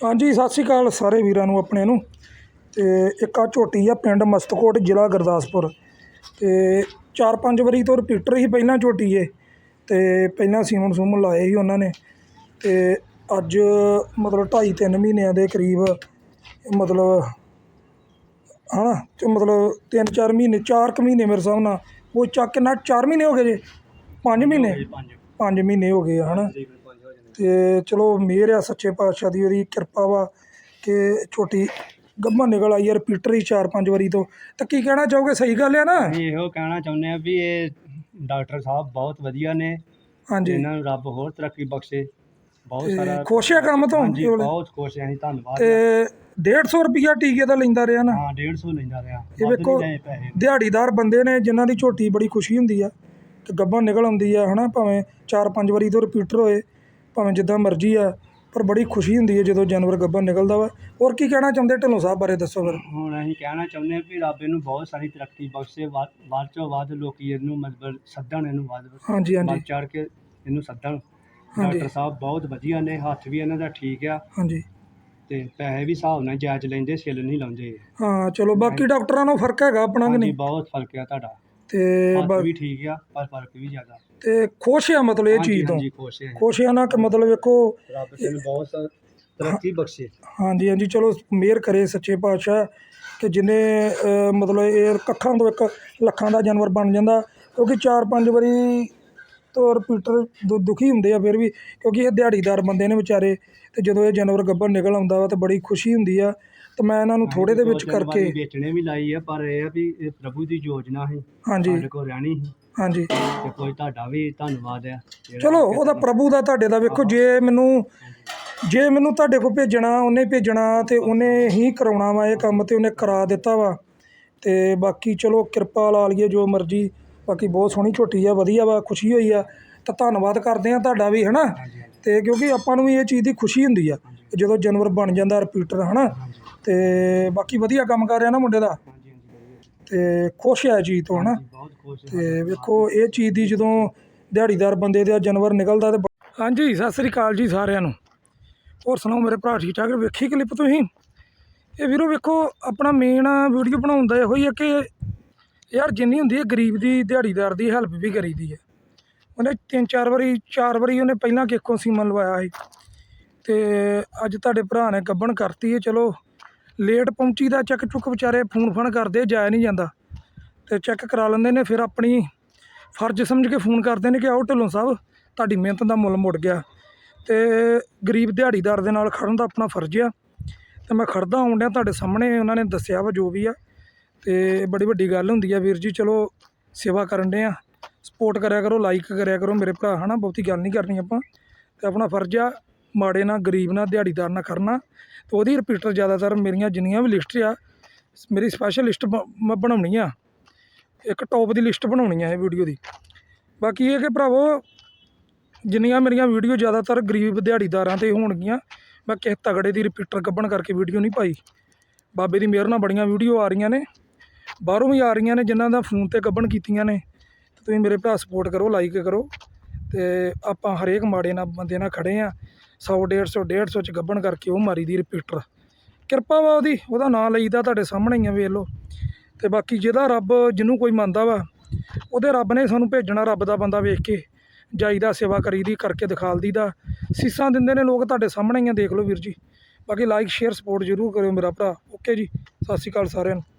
ਹਾਂਜੀ ਸਤਿ ਸ਼੍ਰੀ ਅਕਾਲ ਸਾਰੇ ਵੀਰਾਂ ਨੂੰ ਆਪਣੇ ਨੂੰ। ਤੇ ਇੱਕ ਆ ਝੋਟੀ ਆ ਪਿੰਡ ਮਸਤਕੋਟ ਜ਼ਿਲ੍ਹਾ ਗੁਰਦਾਸਪੁਰ। ਤੇ ਚਾਰ ਪੰਜ ਵਾਰੀ ਤੋਂ ਰਿਪੀਟਰ ਹੀ ਪਹਿਲਾਂ ਝੋਟੀ ਏ। ਤੇ ਪਹਿਲਾਂ ਸੀਮਨ ਸੂਮਨ ਲਾਏ ਸੀ ਉਹਨਾਂ ਨੇ। ਤੇ ਅੱਜ ਮਤਲਬ ਢਾਈ ਤਿੰਨ ਮਹੀਨਿਆਂ ਦੇ ਕਰੀਬ ਮਤਲਬ ਹਨਾ ਤੇ ਮਤਲਬ ਤਿੰਨ ਚਾਰ ਮਹੀਨੇ ਚਾਰ ਕੁ ਮਹੀਨੇ ਮੇਰੇ ਹਿਸਾਬ ਨਾਲ ਉਹ ਚੱਕ ਕਿੰਨਾ ਚਾਰ ਮਹੀਨੇ ਹੋ ਗਏ ਜੇ? ਪੰਜ ਮਹੀਨੇ? ਪੰਜ ਪੰਜ ਮਹੀਨੇ ਹੋ ਗਏ ਹਨਾ? ਤਕਰੀਬਨ ਪੰਜ ਹੋ ਜਾਣੇ ਤੇ ਚਲੋ ਮਿਹਰ ਆ ਸੱਚੇ ਪਾਤਸ਼ਾਹ ਦੀ ਉਹਦੀ ਕਿਰਪਾ ਵਾ ਕਿ ਛੋਟੀ ਗੱਭਾ ਨਿਕਲ ਆਈ ਆ ਰਿਪੀਟਰ ਹੀ ਚਾਰ ਪੰਜ ਵਾਰੀ ਤੋਂ। ਤਾਂ ਕੀ ਕਹਿਣਾ ਚਾਹੋਗੇ? ਸਹੀ ਗੱਲ ਆ ਨਾ? ਅਸੀਂ ਇਹੋ ਕਹਿਣਾ ਚਾਹੁੰਦੇ ਆ ਵੀ ਇਹ ਡਾਕਟਰ ਸਾਹਿਬ ਬਹੁਤ ਵਧੀਆ ਨੇ ਹਾਂਜੀ। ਇਹਨਾਂ ਨੂੰ ਰੱਬ ਹੋਰ ਤਰੱਕੀ ਬਖਸ਼ੇ। ਬਹੁਤ ਤੇ ਸਾਰਾ ਖੁਸ਼ ਆ ਕੰਮ ਤੋਂ? ਹਾਂਜੀ ਇਹ ਵੇਲੇ? ਬਹੁਤ ਖੁਸ਼ ਆ ਅਸੀਂ ਧੰਨਵਾਦ ਤੇ 150 ਰੁਪਿਆ ਟੀਕੇ ਦਾ ਲੈਂਦਾ ਰਿਹਾ ਨਾ? ਹਾਂ 150 ਲੈਂਦਾ ਰਿਹਾ। ਇਹ ਵੱਧ ਵੇਖੋ ਨਹੀਂ ਲਏ ਪੈਸੇ। ਦਿਹਾੜੀਦਾਰ ਬੰਦੇ ਨੇ ਜਿਨ੍ਹਾਂ ਦੀ ਝੋਟੀ ਬੜੀ ਖੁਸ਼ੀ ਹੁੰਦੀ ਆ ਕਿ ਗੱਭਾ ਨਿਕਲ ਆਉਂਦੀ ਆ ਹਨਾ ਭਾਵੇਂ ਚਾਰ ਪੰਜ ਵਾਰੀ ਤੋਂ ਰਿਪੀਟਰ ਹੋਏ। ਭਾਵੇਂ ਜਿੱਦਾਂ ਮਰਜ਼ੀ ਆ ਪਰ ਬੜੀ ਖੁਸ਼ੀ ਹੁੰਦੀ ਹੈ ਜਦੋਂ ਜਾਨਵਰ ਗੱਭਾ ਨਿਕਲਦਾ ਵਾ। ਹੋਰ ਕੀ ਕਹਿਣਾ ਚਾਹੁੰਦੇ ਢਿੱਲੋਂ ਸਾਹਿਬ ਬਾਰੇ ਦੱਸੋ ਫਿਰ। ਹੁਣ ਅਸੀਂ ਕਹਿਣਾ ਚਾਹੁੰਦੇ ਆ ਵੀ ਰੱਬ ਇਹਨੂੰ ਬਹੁਤ ਸਾਰੀ ਤਰੱਕੀ ਬਖਸ਼ੇ ਵੱਧ ਵੱਧ ਤੋਂ ਵੱਧ ਲੋਕੀ ਇਹਨੂੰ ਮਤਲਬ ਸੱਦਣ ਇਹਨੂੰ ਵੱਧ ਹਾਂਜੀ ਹਾਂਜੀ। ਵੱਧ ਚੜ ਕੇ ਇਹਨੂੰ ਸੱਦਣ। ਹਾਂਜੀ। ਡਾਕਟਰ ਸਾਹਿਬ ਬਹੁਤ ਵਧੀਆ ਨੇ ਹੱਥ ਵੀ ਇਹਨਾਂ ਦਾ ਠੀਕ ਆ। ਹਾਂਜੀ। ਤੇ ਪੈਸੇ ਵੀ ਹਿਸਾਬ ਨਾਲ ਜਾਇਜ਼ ਲੈਂਦੇ ਛਿੱਲ ਨਹੀਂ ਲਾਉਂਦੇ। ਹਾਂ ਚਲੋ ਬਾਕੀ ਡਾਕਟਰਾਂ ਨਾਲ ਫ਼ਰਕ ਹੈਗਾ ਆਪਣਾ ਕਿ ਹਾਂਜੀ ਨਹੀਂ? ਬਹੁਤ ਫ਼ਰਕ ਆ ਤੁਹਾਡਾ। ਤੇ ਬਾ- ਵੀ ਠੀਕ ਆ ਪਰ ਫ਼ਰਕ ਵੀ ਜ਼ਿਆਦਾ। ਤੇ ਖੁਸ਼ ਆ ਮਤਲਬ ਇਹ ਚੀਜ਼ ਤੋਂ। ਹਾਂਜੀ ਖੁਸ਼ ਹੈ ਖੁਸ਼ ਆ ਨਾ ਕਿ ਮਤਲਬ ਵੇਖੋ ਰੱਬ ਤੈਨੂੰ ਬਹੁਤ ਸਾ- ਤਰੱਕੀ ਬਖਸ਼ੇ। ਹਾਂਜੀ ਹਾਂਜੀ ਚਲੋ ਮਿਹਰ ਕਰੇ ਸੱਚੇ ਪਾਤਸ਼ਾਹ ਕਿ ਅਹ, ਮਤਲਬ ਇਹ ਕੱਖਾਂ ਤੋਂ ਇੱਕ ਲੱਖਾਂ ਦਾ ਜਾਨਵਰ ਬਣ ਜਾਂਦਾ ਕਿਉਂਕਿ ਚਾਰ ਪੰਜ ਵਾਰੀ ਤੋਂ ਰਿਪੀਟਰ ਦੁ- ਦੁਖੀ ਹੁੰਦੇ ਆ ਫਿਰ ਵੀ ਕਿਉਂਕਿ ਇਹ ਦਿਹਾੜੀਦਾਰ ਬੰਦੇ ਨੇ ਵਿਚਾਰੇ ਤੇ ਜਦੋਂ ਇਹ ਜਾਨਵਰ ਗੱਭਰ ਨਿਕਲ ਆਉਂਦਾ ਵਾ ਤਾਂ ਬੜੀ ਖੁਸ਼ੀ ਹੁੰਦੀ ਆ। ਤੇ ਮੈਂ ਇਹਨਾਂ ਨੂੰ ਥੋੜੇ ਦੇ ਵਿੱਚ ਦੋ ਤਿੰਨ ਵਾਰੀ ਕਰਕੇ ਵੇਚਣੇ ਵੀ ਲਾਈ ਆ ਪਰ ਇਹ ਆ ਵੀ ਇਹ ਪ੍ਰਭੂ ਦੀ ਯੋਜਨਾ ਸੀ ਹਾਂਜੀ। ਸਾਡੇ ਕੋਲ ਰਹਿਣੀ ਸੀ। ਹਾਂਜੀ। ਤੇ ਕੋਈ ਤੁਹਾਡਾ ਵੀ ਧੰਨਵਾਦ ਆ ਜਿਹੜਾ ਚਲੋ ਉਹਦਾ ਪ੍ਰਭੂ ਦਾ ਤੁਹਾਡੇ ਦਾ ਵੇਖੋ ਜੇ ਮੈਨੂੰ ਜੇ ਮੈਨੂੰ ਤੁਹਾਡੇ ਕੋਲ ਭੇਜਣਾ ਉਹਨੇ ਭੇਜਣਾ ਤੇ ਉਹਨੇ ਹੀ ਕਰਾਉਣਾ ਵਾ ਇਹ ਕੰਮ ਤੇ ਉਹਨੇ ਕਰਾ ਦਿੱਤਾ ਵਾ। ਤੇ ਬਾਕੀ ਚਲੋ ਕਿਰਪਾ ਲਾ ਲਈਏ ਜੋ ਮਰਜ਼ੀ। ਬਾਕੀ ਬਹੁਤ ਸੋਹਣੀ ਝੋਟੀ ਆ ਵਧੀਆ ਵਾ ਖੁਸ਼ੀ ਹੋਈ ਆ। ਤਾਂ ਧੰਨਵਾਦ ਕਰਦੇ ਆ ਤੁਹਾਡਾ ਵੀ ਹਨਾ? ਤੇ ਕਿਉਂਕਿ ਆਪਾਂ ਨੂੰ ਵੀ ਇਹ ਚੀਜ਼ ਦੀ ਖੁਸ਼ੀ ਹੁੰਦੀ ਆ ਕਿ ਜਦੋਂ ਜਾਨਵਰ ਬਣ ਜਾਂਦਾ ਰਿਪੀਟਰ ਹਨਾ? ਹਾਂਜੀ ਤੇ ਬਾਕੀ ਵਧੀਆ ਕੰਮ ਕਰ ਰਿਹਾ ਨਾ ਮੁੰਡੇ ਦਾ। ਹਾਂਜੀ ਹਾਂਜੀ ਵਧੀਆ। ਤੇ ਖੁਸ਼ ਇਹ ਚੀਜ਼ ਤੋਂ ਹਾਂ। ਤੇ ਵੇਖੋ ਇਹ ਚੀਜ਼ ਦੀ ਜਦੋਂ ਦਿਹਾੜੀਦਾਰ ਬੰਦੇ ਦਾ ਜਾਨਵਰ ਨਿਕਲਦਾ ਤੇ ਹਾਂਜੀ ਸਤਿ ਸ੍ਰੀ ਅਕਾਲ ਜੀ ਸਾਰਿਆਂ ਨੂੰ। ਹੋਰ ਸੁਣਾਓ ਮੇਰੇ ਭਰਾ ਠੀਕ ਠਾਕ? ਵੇਖੀ ਕਲਿੱਪ ਤੁਸੀਂ? ਇਹ ਵੀਰੋ ਵੇਖੋ ਆਪਣਾ ਮੇਨ ਵੀਡੀਓ ਬਣਾਉਣ ਦਾ ਇਹੋ ਹੀ ਹੈ ਕਿ ਯਾਰ ਜਿੰਨੀ ਹੁੰਦੀ ਹੈ ਗਰੀਬ ਦੀ ਦਿਹਾੜੀਦਾਰ ਦੀ ਹੈਲਪ ਵੀ ਕਰੀਦੀ ਹੈ। ਉਹਨੇ ਤਿੰਨ ਚਾਰ ਵਾਰੀ ਚਾਰ ਵਾਰੀ ਉਹਨੇ ਪਹਿਲਾਂ ਕਿੱਕੋਂ ਸੀਮਨ ਲਵਾਇਆ ਸੀ। ਤੇ ਅੱਜ ਤੁਹਾਡੇ ਭਰਾ ਨੇ ਗੱਬਣ ਕਰਤੀ ਹੈ ਚਲੋ ਲੇਟ ਪਹੁੰਚੀ ਦਾ ਚੱਕ ਚੁੱਕ ਵਿਚਾਰੇ ਫੋਨ ਫਣ ਕਰਦੇ, ਜਾਇਆ ਨਹੀਂ ਜਾਂਦਾ। ਤੇ ਚੈੱਕ ਕਰਾ ਲੈਂਦੇ ਨੇ, ਫਿਰ ਆਪਣੀ ਫਰਜ਼ ਸਮਝ ਕੇ ਫੋਨ ਕਰਦੇ ਨੇ ਕਿ ਆਓ ਢਿੱਲੋਂ ਸਾਹਿਬ, ਤੁਹਾਡੀ ਮਿਹਨਤ ਦਾ ਮੁੱਲ ਮੁੜ ਗਿਆ। ਤੇ ਗਰੀਬ ਦਿਹਾੜੀਦਾਰ ਦੇ ਨਾਲ ਖੜਨ ਦਾ ਆਪਣਾ ਫਰਜ਼ ਆ। ਤੇ ਮੈਂ ਖੜਦਾ ਆਉਣ ਡਿਆ ਤੁਹਾਡੇ ਸਾਹਮਣੇ, ਉਹਨਾਂ ਨੇ ਦੱਸਿਆ ਵਾ ਜੋ ਵੀ ਆ। ਤੇ ਬੜੀ ਵੱਡੀ ਗੱਲ ਹੁੰਦੀ ਆ ਵੀਰ ਜੀ, ਚਲੋ ਸੇਵਾ ਕਰਨ ਦੇ ਆ। ਸਪੋਰਟ ਕਰਿਆ ਕਰੋ, ਲਾਈਕ ਕਰਿਆ ਕਰੋ ਮੇਰੇ ਭਰਾ, ਹਨਾ, ਬਹੁਤੀ ਗੱਲ ਨਹੀਂ ਕਰਨੀ ਆਪਾਂ। ਤੇ ਆਪਣਾ ਫਰਜ਼ ਆ ਮਾੜੇ ਨਾਲ, ਗਰੀਬ ਨਾਲ, ਦਿਹਾੜੀਦਾਰ ਨਾਲ ਕਰਨਾ ਤੇ ਉਹਦੀ ਰਿਪੀਟਰ ਜ਼ਿਆਦਾਤਰ ਮੇਰੀਆਂ ਜਿੰਨੀਆਂ ਵੀ ਲਿਸਟ ਆ, ਮੇਰੀ ਸਪੈਸ਼ਲ ਲਿਸਟ ਮੈਂ ਬਣਾਉਣੀ ਆ। ਇੱਕ ਟੌਪ ਦੀ ਲਿਸਟ ਬਣਾਉਣੀ ਆ ਇਹ ਵੀਡੀਓ ਦੀ। ਬਾਕੀ ਇਹ ਕਿ ਭਰਾਵੋ, ਜਿੰਨੀਆਂ ਮੇਰੀਆਂ ਵੀਡੀਓ ਜ਼ਿਆਦਾਤਰ ਗਰੀਬ ਦਿਹਾੜੀਦਾਰਾਂ ਤੇ ਹੋਣਗੀਆਂ, ਮੈਂ ਕਿਸੇ ਤਗੜੇ ਦੀ ਰਿਪੀਟਰ ਕੱਢਣ ਕਰਕੇ ਵੀਡੀਓ ਨਹੀਂ ਪਾਈ। ਬਾਬੇ ਦੀ ਮਿਹਰ ਨਾਲ ਬੜੀਆਂ ਵੀਡੀਓ ਆ ਰਹੀਆਂ ਨੇ। ਬਾਹਰੋਂ ਵੀ ਆ ਰਹੀਆਂ ਨੇ, ਜਿਨ੍ਹਾਂ ਦਾ ਫੋਨ ਤੇ ਕੱਢਣ ਕੀਤੀਆਂ ਨੇ। ਤੇ ਤੁਸੀਂ ਮੇਰੇ ਭਰਾ ਸਪੋਰਟ ਕਰੋ ਲਾਈਕ ਕਰੋ। ਅਤੇ ਆਪਾਂ ਹਰੇਕ ਮਾੜੇ ਨਾਲ ਬੰਦੇ ਨਾਲ ਖੜ੍ਹੇ ਹਾਂ ਸੌ, ਡੇਢ ਸੌ ਡੇਢ ਸੌ ਚ ਗੱਭਣ ਕਰਕੇ ਉਹ ਮਾਰੀ ਦੀ ਰਿਪੀਟਰ ਕਿਰਪਾ ਵਾ ਉਹਦੀ, ਉਹਦਾ ਨਾਂ ਲਈਦਾ ਤੁਹਾਡੇ ਸਾਹਮਣੇ ਹੀ ਆ, ਵੇਖ ਲਓ। ਅਤੇ ਬਾਕੀ ਜਿਹਦਾ ਰੱਬ ਜਿਹਨੂੰ ਕੋਈ ਮੰਨਦਾ ਵਾ, ਉਹਦੇ ਰੱਬ ਨੇ ਸਾਨੂੰ ਭੇਜਣਾ ਰੱਬ ਦਾ ਬੰਦਾ ਵੇਖ ਕੇ। ਜਾਈਦਾ ਸੇਵਾ ਕਰੀਦੀ ਕਰਕੇ ਦਿਖਾਲਦੀ ਦਾ ਸੀਸਾਂ ਦਿੰਦੇ ਨੇ ਲੋਕ ਤੁਹਾਡੇ ਸਾਹਮਣੇ ਹੀ ਆ, ਦੇਖ ਲਓ ਵੀਰ ਜੀ। ਬਾਕੀ ਲਾਈਕ ਸ਼ੇਅਰ ਸਪੋਰਟ ਜ਼ਰੂਰ ਕਰਿਓ ਮੇਰਾ ਭਰਾ। ਓਕੇ ਜੀ, ਸਤਿ ਸ਼੍ਰੀ ਅਕਾਲ ਸਾਰਿਆਂ ਨੂੰ।